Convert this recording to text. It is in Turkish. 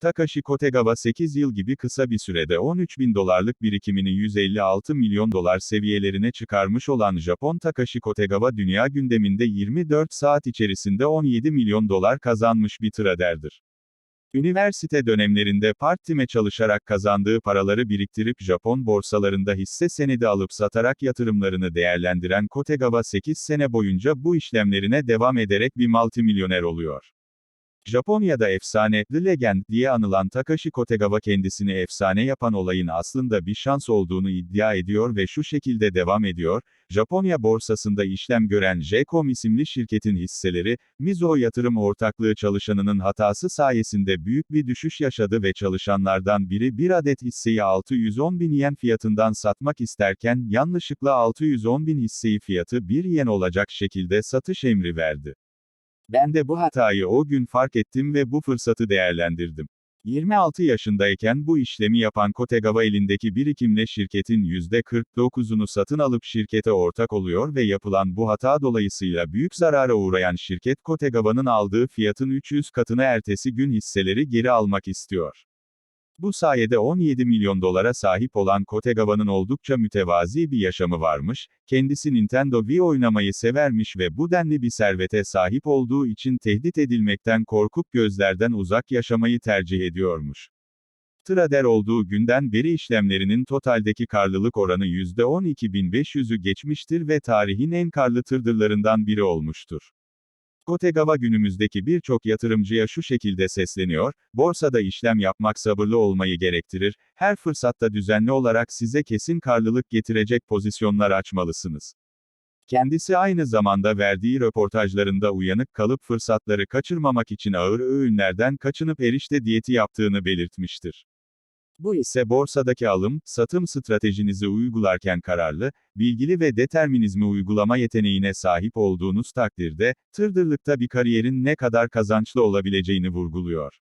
Takashi Kotegawa 8 yıl gibi kısa bir sürede 13 bin dolarlık birikimini 156 milyon dolar seviyelerine çıkarmış olan Japon Takashi Kotegawa dünya gündeminde 24 saat içerisinde 17 milyon dolar kazanmış bir traderdir. Üniversite dönemlerinde part-time çalışarak kazandığı paraları biriktirip Japon borsalarında hisse senedi alıp satarak yatırımlarını değerlendiren Kotegawa 8 sene boyunca bu işlemlerine devam ederek bir multimilyoner oluyor. Japonya'da efsane, The Legend diye anılan Takashi Kotegawa kendisini efsane yapan olayın aslında bir şans olduğunu iddia ediyor ve şu şekilde devam ediyor, Japonya borsasında işlem gören J-Com isimli şirketin hisseleri, Mizuho Yatırım Ortaklığı çalışanının hatası sayesinde büyük bir düşüş yaşadı ve çalışanlardan biri bir adet hisseyi 610 bin yen fiyatından satmak isterken, yanlışlıkla 610 bin hisseyi fiyatı 1 yen olacak şekilde satış emri verdi. Ben de bu hatayı o gün fark ettim ve bu fırsatı değerlendirdim. 26 yaşındayken bu işlemi yapan Kotegawa elindeki birikimle şirketin %49'unu satın alıp şirkete ortak oluyor ve yapılan bu hata dolayısıyla büyük zarara uğrayan şirket Kotegawa'nın aldığı fiyatın 300 katına ertesi gün hisseleri geri almak istiyor. Bu sayede 17 milyon dolara sahip olan Kotegawa'nın oldukça mütevazi bir yaşamı varmış, kendisi Nintendo Wii oynamayı severmiş ve bu denli bir servete sahip olduğu için tehdit edilmekten korkup gözlerden uzak yaşamayı tercih ediyormuş. Trader olduğu günden beri işlemlerinin totaldeki karlılık oranı %12.500'ü geçmiştir ve tarihin en karlı tırdırlarından biri olmuştur. Kotegawa günümüzdeki birçok yatırımcıya şu şekilde sesleniyor, borsada işlem yapmak sabırlı olmayı gerektirir, her fırsatta düzenli olarak size kesin karlılık getirecek pozisyonlar açmalısınız. Kendisi aynı zamanda verdiği röportajlarında uyanık kalıp fırsatları kaçırmamak için ağır öğünlerden kaçınıp erişte diyeti yaptığını belirtmiştir. Bu ise borsadaki alım, satım stratejinizi uygularken kararlı, bilgili ve determinizmi uygulama yeteneğine sahip olduğunuz takdirde, tırdırlıkta bir kariyerin ne kadar kazançlı olabileceğini vurguluyor.